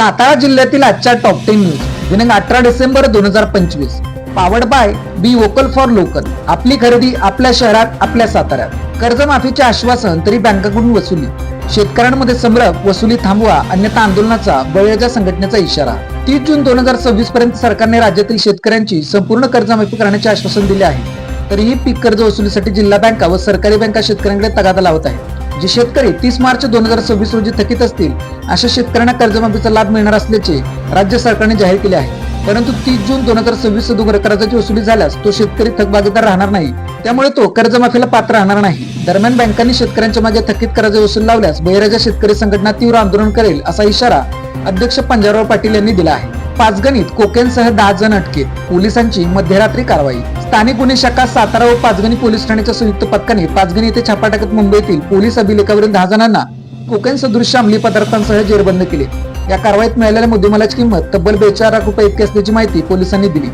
सातारा जिल्ह्यातील आजच्या top ten news दिनांक अठरा डिसेंबर दोन हजार पंचवीस. Powered by be vocal for local आपली खरेदी आपल्या शहरात आपल्या साताऱ्यात. कर्जमाफीचे आश्वासन तरी बँकाकडून वसुली. शेतकऱ्यांमध्ये संभ्रम वसुली थांबवा अन्यथा आंदोलनाचा बळीराजा संघटनेचा इशारा. तीस जून दोन हजार सव्वीस पर्यंत सरकारने राज्यातील शेतकऱ्यांची संपूर्ण कर्जमाफी करण्याचे आश्वासन दिले आहे. तरीही पीक कर्ज वसुलीसाठी जिल्हा बँका व सरकारी बँका शेतकऱ्यांकडे तगादा लावत आहेत. जे शेतकरी तीस मार्च दोन हजार सव्वीस रोजी थकीत असतील अशा शेतकऱ्यांना कर्जमाफीचा लाभ मिळणार असल्याचे राज्य सरकारने जाहीर केले आहे. परंतु तीस जून दोन हजार सव्वीस सदोगर कर्जाची वसुली झाल्यास तो शेतकरी थकबागीदार राहणार नाही. त्यामुळे तो कर्जमाफीला पात्र राहणार नाही. दरम्यान बँकांनी शेतकऱ्यांच्या मागे थकीत कर्ज वसूल लावल्यास बहिराजा शेतकरी संघटना तीव्र आंदोलन करेल असा इशारा अध्यक्ष पंजाबराव पाटील यांनी दिला आहे. पाचगणीत कोकेनसह दहा जण अटकेत. पोलिसांची मध्यरात्री कारवाई. स्थानिक गुन्हे शाखा सातारा व पाचगणी पोलीस ठाण्याच्या संयुक्त पथकाने पाचगणी येथे छापा टाकत मुंबईतील पोलीस अभिलेखावरील दहा जणांना कोकेन सदृश्य अंमली पदार्थांसह जेरबंद केले. या कारवाईत मिळालेल्या मुद्देमालाची किंमत तब्बल बेचार लाख रुपये इतकी असल्याची माहिती पोलिसांनी दिली.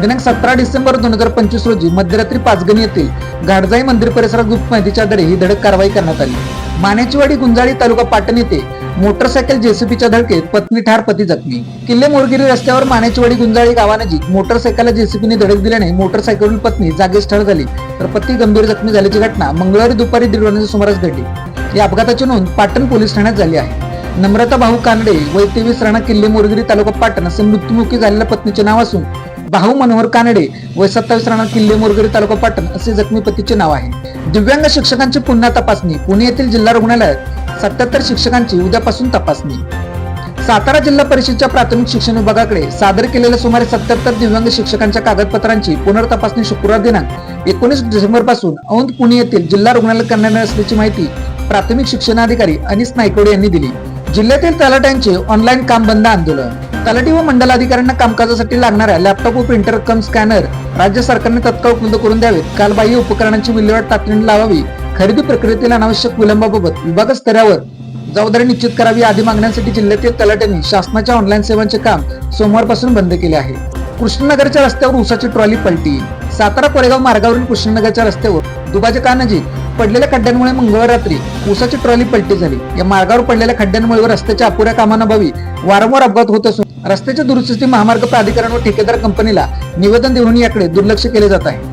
दिनांक सतरा डिसेंबर दोन हजार पंचवीस रोजी मध्यरात्री पाचगणी येथील घाटजाई मंदिर परिसरात गुप्त माहितीच्या आधारे ही धडक कारवाई करण्यात आली. मानेचीवाडी गुंजाळी तालुका पाटण येथे मोटरसायकल जेसीबीच्या धडकेत पत्नी ठार पती जखमी. किल्ले मोरगिरी रस्त्यावर मानेचीवाडी गुंजाळी गावानजीक मोटरसायकलला जेसीबीने धडक दिल्याने मोटरसायकलवरील पत्नी जागीच ठार झाली. तर पती गंभीर जखमी झाल्याची घटना मंगळवारी दुपारी दीड वाजण्याच्या सुमारास घडली. या अपघाताची नोंद पाटण पोलीस ठाण्यात झाली आहे. नम्रता भाऊ कानडे वय तेवीस राणा किल्ले मोरगिरी तालुका पाटण असे मृत्युमुखी झालेल्या पत्नीचे नाव असून भाऊ मनोहर कानडे व सत्तावीस राणा किल्ले मोरगरी तालुका पाटण असे जखमी पतीचे नाव आहे. दिव्यांग शिक्षकांची पुन्हा तपासणी पुणे येथील जिल्हा रुग्णालयात सत्याहत्तर शिक्षकांची उद्यापासून तपासणी. सातारा जिल्हा परिषदच्या प्राथमिक शिक्षण विभागाकडे सादर केलेल्या सुमारे सत्याहत्तर दिव्यांग शिक्षकांच्या कागदपत्रांची पुनर्तपासणी शुक्रवार दिनांक एकोणीस डिसेंबरपासून औंध पुणे येथील जिल्हा रुग्णालयात करण्यात असल्याची माहिती प्राथमिक शिक्षणाधिकारी अनिस नायकोडे यांनी दिली. जिल्ह्यातील तलाट्यांचे ऑनलाईन काम बंद आंदोलन. तलाठी व मंडलाधिकाऱ्यांना कामकाजासाठी लागणाऱ्या लॅपटॉप व प्रिंटर कम स्कॅनर राज्य सरकारने तत्काळ उपलब्ध करून द्यावेत. कालबाह्य उपकरणांची विल्हेवाट तातडीने लावावी. खरेदी प्रक्रियेतील अनावश्यक विलंबाबाबत विभाग स्तरावर जबाबदारी निश्चित करावी आदी मागण्यांसाठी जिल्ह्यातील तलाट्यांनी शासनाच्या ऑनलाईन सेवांचे काम सोमवारपासून बंद केले आहे. कृष्णनगरच्या रस्त्यावर उसाची ट्रॉली पलटी. सातारा कोरेगाव मार्गावरील कृष्णनगरच्या रस्त्यावर दुबाजकानजीक पडलेल्या खड्ड्यांमुळे मंगळवार रात्री उसाची ट्रॉली पलटी झाली. या मार्गावर पडलेल्या खड्ड्यांमुळे रस्त्याच्या अपुऱ्या कामांअभावी वारंवार अपघात होत असून रस्त्याच्या दुरुस्ती महामार्ग प्राधिकरण व ठेकेदार कंपनीला निवेदन देऊन याकडे दुर्लक्ष केले जात आहे.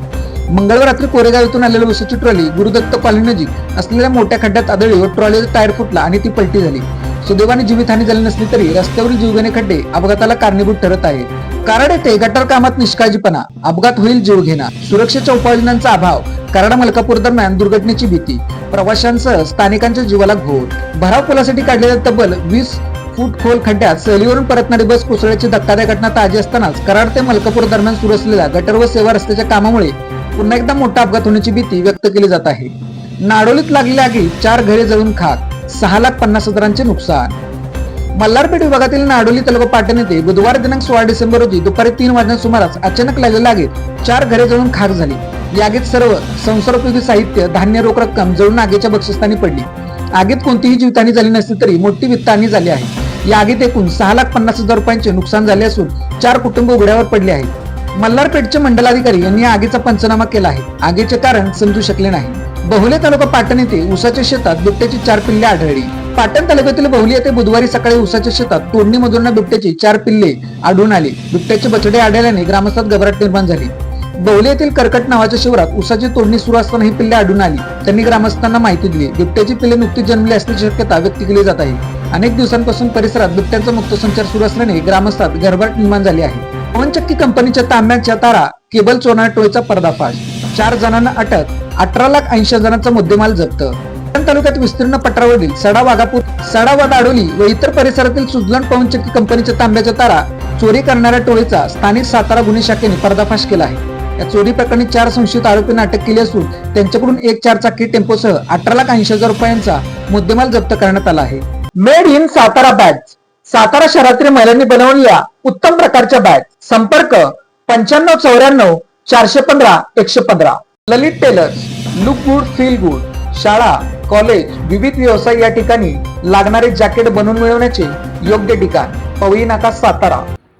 मंगळवार रात्री कोरेगाव येथून आलेल्या उसाची ट्रॉली गुरुदत्त कॉलनी नजीक असलेल्या मोठ्या खड्ड्यात आदळली व ट्रॉलीचा टायर फुटला आणि ती पलटी झाली. सुदैवाने जीवितहानी झाली नसली तरी रस्त्यावरील जीवघेणे खड्डे अपघाताला कारणीभूत ठरत आहेत कराड येथे गटर कामात निष्काळजीपणा अपघात होईल जीव घेणा सुरक्षेच्या उपाययोजनांचा अभाव कराड मलकापूर दरम्यान दुर्घटनेची भीती प्रवाशांसह स्थानिकांच्या जीवाला घोर भराव पुलासाठी काढलेल्या तब्बल वीस फूट खोल खड्ड्यात सहलीवरून परतणारी बस कोसळ्याची धक्कादायक घटना ताजी असतानाच कराड ते मलकापूर दरम्यान सुरू असलेल्या गटर व सेवा रस्त्याच्या कामामुळे पुन्हा एकदा मोठा अपघात होण्याची भीती व्यक्त केली जात आहे. नाडोलीत लागलेल्या आगीत चार घरे जळून खाक सहा लाख पन्नास हजारांचे नुकसान. मल्हारपेठ विभागातील नाडोली तालुका पाटण येथे बुधवार दिनांक सोळा डिसेंबर रोजी दुपारी तीन वाजण्या सुमारास अचानक लागलेल्या आगीत चार घरे जळून खाक झाली. यागीत सर्व संसारोपयोगी साहित्य धान्य रोख रक्कम जळून आगीच्या बक्षस्थानी पडली. आगीत कोणतीही जीवितहानी झाली नसली तरी मोठी वित्तहानी झाली आहे. या आगीत एकूण सहा लाख पन्नास हजार रुपयांचे नुकसान झाले असून चार कुटुंब उघड्यावर पडले आहेत. मल्हारपेठचे मंडलाधिकारी यांनी या आगीचा पंचनामा केला आहे. आगीचे कारण समजू शकले नाही. बहुले तालुका पाटण येथे उसाच्या शेतात बिबट्याची चार पिल्ले आढळली. पाटण तालुक्यातील बहुली येथे बुधवारी सकाळी उसाच्या शेतात तोडणी मजुरांना बिबट्याची चार पिल्ले आढळून आली. बिबट्याचे बछडे आढळल्याने ग्रामस्थात घबराट निर्माण झाली. बहुली येथील कर्कट नावाच्या शिवरात उसाची तोडणी सुरू असताना ही पिल्ले आढळून आली. त्यांनी ग्रामस्थांना माहिती दिली. बिबट्याची पिल्ले नुकतीच जन्मली असल्याची शक्यता व्यक्त केली जात आहे. अनेक दिवसांपासून परिसरात बिबट्यांचा मुक्त संचार सुरू असल्याने ग्रामस्थात घरभराट निर्माण झाली आहे. पवनचक्की कंपनीच्या तांब्याच्या तारा केबल चोना टोळीचा पर्दाफाश चार जणांना अटक अठरा लाख ऐंशी हजारांचा मुद्देमाल जप्त. तालुक्यात विस्तीर्ण पठारावरील सडा वाघापूर सडा व दाडोली व इतर परिसरातील सुजलन पवनचक्की कंपनीच्या तांब्याच्या तारा चोरी करणाऱ्या टोळीचा स्थानिक सातारा गुन्हे शाखेने पर्दाफाश केला आहे. या चोरी प्रकरणी चार संशयित आरोपींना अटक केली असून त्यांच्याकडून एक चार चाकी टेम्पोसह अठरा लाख ऐंशी हजार रुपयांचा मुद्देमाल जप्त करण्यात आला आहे. Made in Satara bag Satara शहरातील महिलांनी बनवलेल्या उत्तम प्रकारच्या बॅग संपर्क पंच्याण्णव चौऱ्याण्णव चारशे पंधरा एकशे पंधरा. Lalit tailors look good feel good. शाळा कॉलेज विविध व्यवसाय या ठिकाणी लागणारे जॅकेट बनवून मिळवण्याचे योग्य ठिकाण. पवई नाका सातारा.